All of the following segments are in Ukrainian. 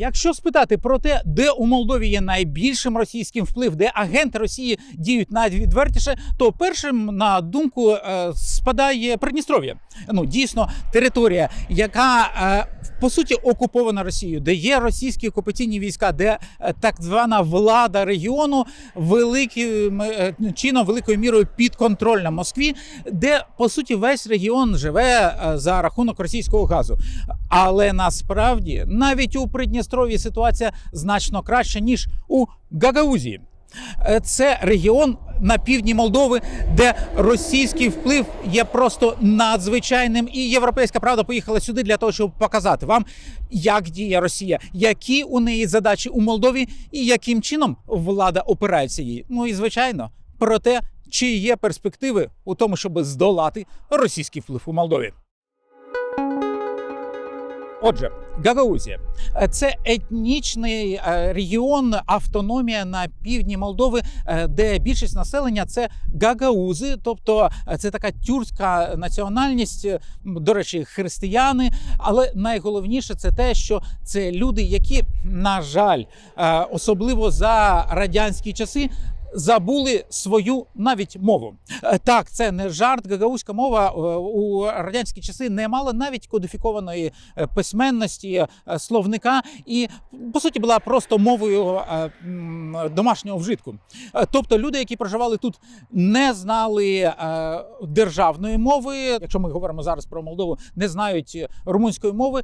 Якщо спитати про те, де у Молдові є найбільшим російським вплив, де агенти Росії діють найвідвертіше, то першим на думку е, спадає Придністров'я. Ну дійсно територія, яка е, по суті окупована Росією, де є російські окупаційні війська, де е, так звана влада регіону великим чином, великою мірою підконтрольна Москві, де по суті весь регіон живе за рахунок російського газу. Але насправді навіть у Придністров'ї ситуація значно краща ніж у Гагаузії. Е, Це регіон на півдні Молдови, де російський вплив є просто надзвичайним. І європейська правда поїхала сюди для того, щоб показати вам, як діє Росія, які у неї задачі у Молдові, і яким чином влада опирається їй. Ну і звичайно, про те, чи є перспективи у тому, щоб здолати російський вплив у Молдові. Отже, Гагаузія Е, це етнічний е, регіон, автономія на півдні Молдови, е, де більшість населення це гагаузи, тобто це така тюркська національність, до речі, християни. Але найголовніше це те, що це люди, які, на жаль, особливо за радянські часи. Забули свою навіть мову. Е, Так, це не жарт. Гагаузька мова е, у радянські часи не мала навіть кодифікованої е, письменності словника, і по суті була просто мовою домашнього вжитку. Тобто люди, які проживали тут, не знали державної мови. Якщо ми говоримо зараз про Молдову, не знають румунської мови,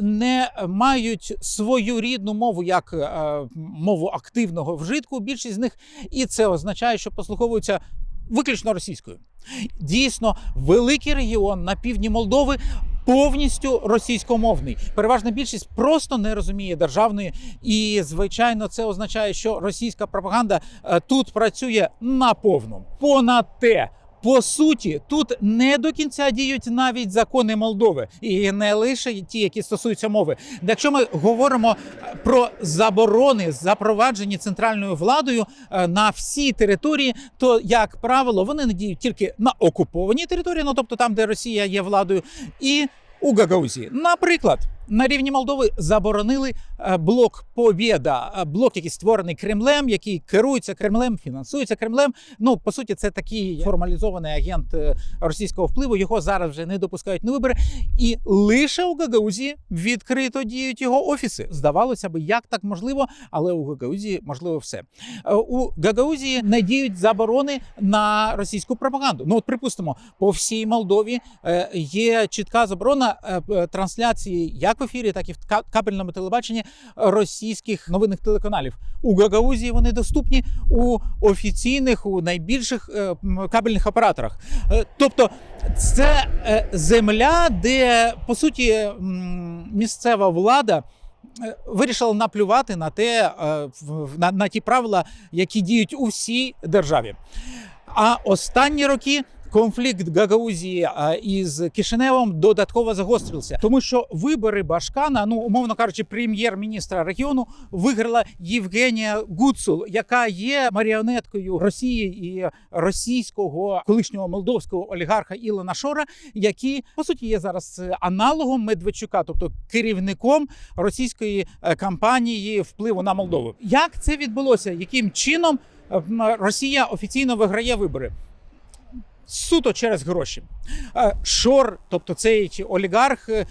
не мають свою рідну мову як мову активного вжитку. Більшість з них, і це означає, що послуховуються виключно російською. Дійсно, великий регіон на півдні Молдови. Повністю російськомовний. Переважна більшість просто не розуміє державної, і звичайно, це означає, що російська пропаганда е, тут працює наповну. Понад те, по суті, тут не до кінця діють навіть закони Молдови, і не лише ті, які стосуються мови. Якщо ми говоримо е, про заборони, запроваджені центральною владою е, на всі території, то як правило вони не діють тільки на окупованій території, ну тобто там, де Росія є владою, і у Гагаузії. Наприклад, на рівні Молдови заборонили блок Побєда, е, блок, який створений Кремлем, який керується Кремлем, фінансується Кремлем. Ну по суті, це такий формалізований агент е, російського впливу. Його зараз вже не допускають на вибори, і лише у Гагаузії відкрито діють його офіси. Здавалося би, як так можливо, але у Гагаузії можливо все. Е, У Гагаузії не діють заборони на російську пропаганду. Ну от припустимо, по всій Молдові е, є чітка заборона е, трансляції як в ефірі, так і в кабельному телебаченні російських новинних телеканалів. У Гагаузії вони доступні у офіційних, у найбільших е, кабельних операторах. Е, Тобто, це е, земля, де по суті місцева влада. Вирішила наплювати на те, на, на ті правила, які діють у всій державі. А останні роки конфлікт Гагаузії із Кишиневом додатково загострився, тому що вибори Башкана, ну умовно кажучи, прем'єр-міністра регіону виграла Євгенія Гуцул, яка є маріонеткою Росії і російського колишнього молдовського олігарха Ілона Шора, які по суті є зараз е, аналогом Медведчука, тобто керівником російської е, кампанії впливу на Молдову. Як це відбулося? Яким чином е, Росія офіційно виграє вибори? Суто через гроші. Е, Шор, тобто цей олігарх, е,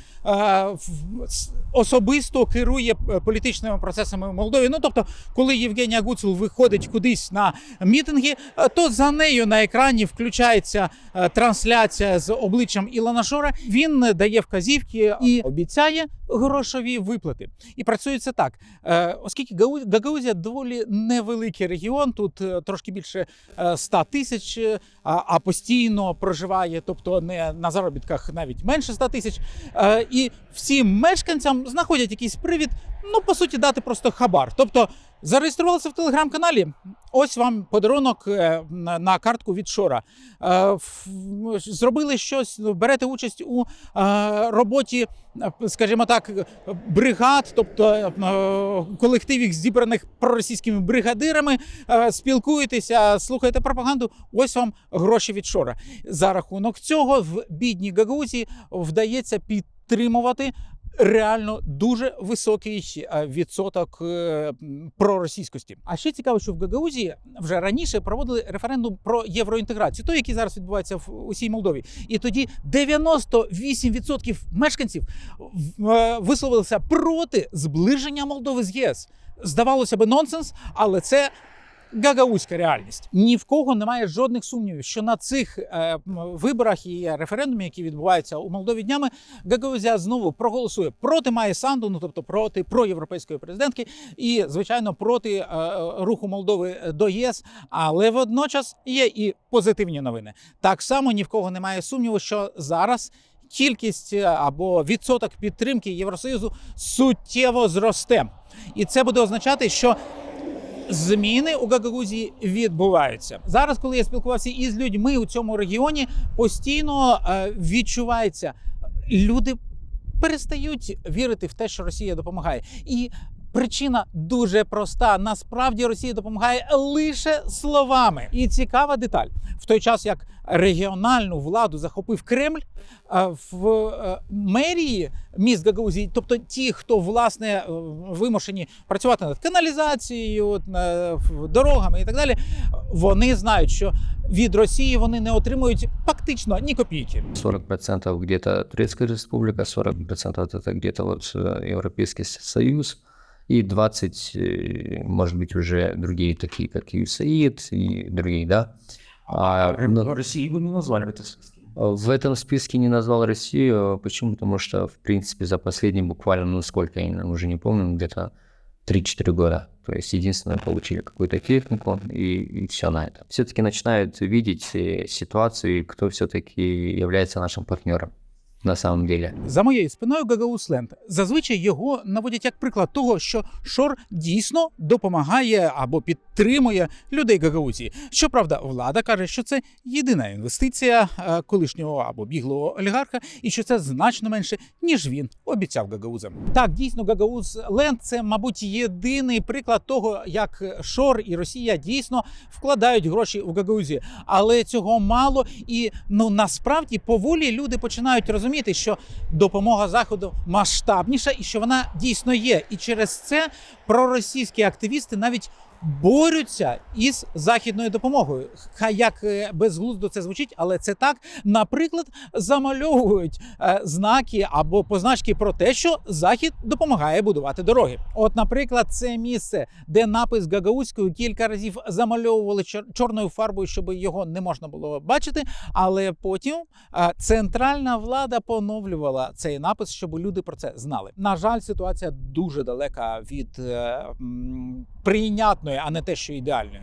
с- особисто керує е, політичними процесами в Молдові. Ну тобто, коли Євгенія Гуцул виходить кудись на мітинги, е, то за нею на екрані включається е, трансляція з обличчям Ілона Шора. Він е, дає вказівки і обіцяє грошові виплати. І працює це так, Е, оскільки Гау- Гагаузія доволі невеликий регіон, тут е, трошки більше е, 100 тисяч, е, а а постійно проживає, тобто не на заробітках навіть менше 100 тисяч. Е, І всім мешканцям знаходять якийсь привід, ну по суті, дати просто хабар. Тобто зареєструвалися в телеграм-каналі. Ось вам подарунок е, на картку від Шора. Е, Зробили щось, берете участь у е, роботі, скажімо так, бригад, тобто колективів, зібраних проросійськими бригадирами, спілкуєтеся, слухаєте пропаганду. Ось вам гроші від Шора. За рахунок цього в бідній Гагаузії вдається підтримувати реально дуже високий е, відсоток е, проросійськості. А ще цікаво, що в Гагаузії вже раніше проводили референдум про євроінтеграцію, той, який зараз відбувається в усій Молдові. І тоді 98% мешканців е, висловилися проти зближення Молдови з ЄС. Здавалося би, нонсенс, але це гагаузька реальність. Ні в кого немає жодних сумнівів, що на цих е, виборах і референдумі, які відбуваються у Молдові днями, Гагаузія знову проголосує проти Майи Санду, ну тобто проти проєвропейської президентки, і звичайно проти е, е, руху Молдови до ЄС. Але водночас є і позитивні новини. Так само ні в кого немає сумніву, що зараз. Кількість е, або відсоток підтримки Євросоюзу суттєво зросте, і це буде означати, що зміни у Гагаузії відбуваються зараз. Коли я спілкувався із людьми у цьому регіоні, постійно е, відчувається, люди перестають вірити в те, що Росія допомагає, і причина дуже проста: насправді Росія допомагає лише словами. І цікава деталь в той час, як регіональну владу захопив Кремль. е, В е, мерії міст Гагаузії, тобто ті, хто власне е, вимушені працювати над каналізацією, дорогами і так далі, вони знають, що від Росії вони не отримують фактично ні копійки. 40% где-то Турецкая республика, 40% это где-то вот э, Союз, и 20, э, может быть, уже другие, такие как ЮСАИД и другие, да. А, но Росії ви не назвали в цьому списку. в этом списке не назвал Россию. Почему? Потому что, в принципе, за последние буквально, ну сколько, я уже не помню, где-то 3-4 года. То есть, единственное, получили какую-то технику и, все на этом. Все-таки начинают видеть э, ситуацию, и кто все-таки является нашим партнером на самом деле. За моєю спиною Гагаузленд. Зазвичай його наводять як приклад того, що Шор дійсно допомагає або підтримує людей Гагаузії. Щоправда, влада каже, що це єдина інвестиція е, колишнього або біглого олігарха, і що це значно менше, ніж він обіцяв гагаузам. Так, дійсно, Гагаузленд це, мабуть, єдиний приклад того, як Шор і Росія дійсно вкладають гроші в Гагаузію. Але цього мало, і ну насправді поволі люди починають розуміти, що допомога заходу масштабніша і що вона дійсно є. І через це проросійські активісти навіть. Борються із західною допомогою. Хай як е, безглуздо це звучить, але це так. Наприклад, замальовують е, знаки або позначки про те, що захід допомагає будувати дороги. От, наприклад, це місце, де напис гагаузькою кілька разів замальовували чор- чорною фарбою, щоб його не можна було бачити. Але потім е, центральна влада поновлювала цей напис, щоб люди про це знали. На жаль, ситуація дуже далека від е, м, а не те, що ідеальної.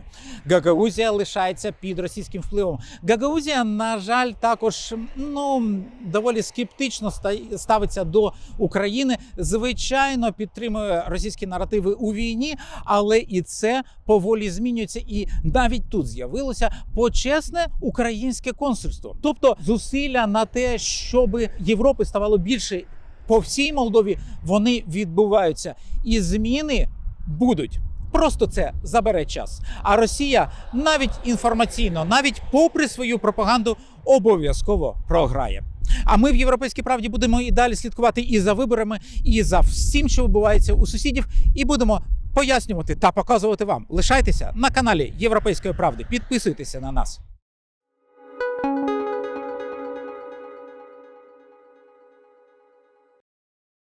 Гагаузія лишається під російським впливом. Гагаузія, на жаль, також ну доволі скептично ставиться до України. Звичайно, підтримує російські наративи у війні, але і це поволі змінюється. І навіть тут з'явилося почесне українське консульство, тобто зусилля на те, щоб Європи ставало більше по всій Молдові, вони відбуваються, і зміни будуть. Просто це забере час. А Росія навіть інформаційно, навіть попри свою пропаганду, обов'язково програє. А ми в європейській правді будемо і далі слідкувати і за виборами, і за всім, що відбувається у сусідів, і будемо пояснювати та показувати вам. Лишайтеся на каналі Європейської правди, підписуйтеся на нас.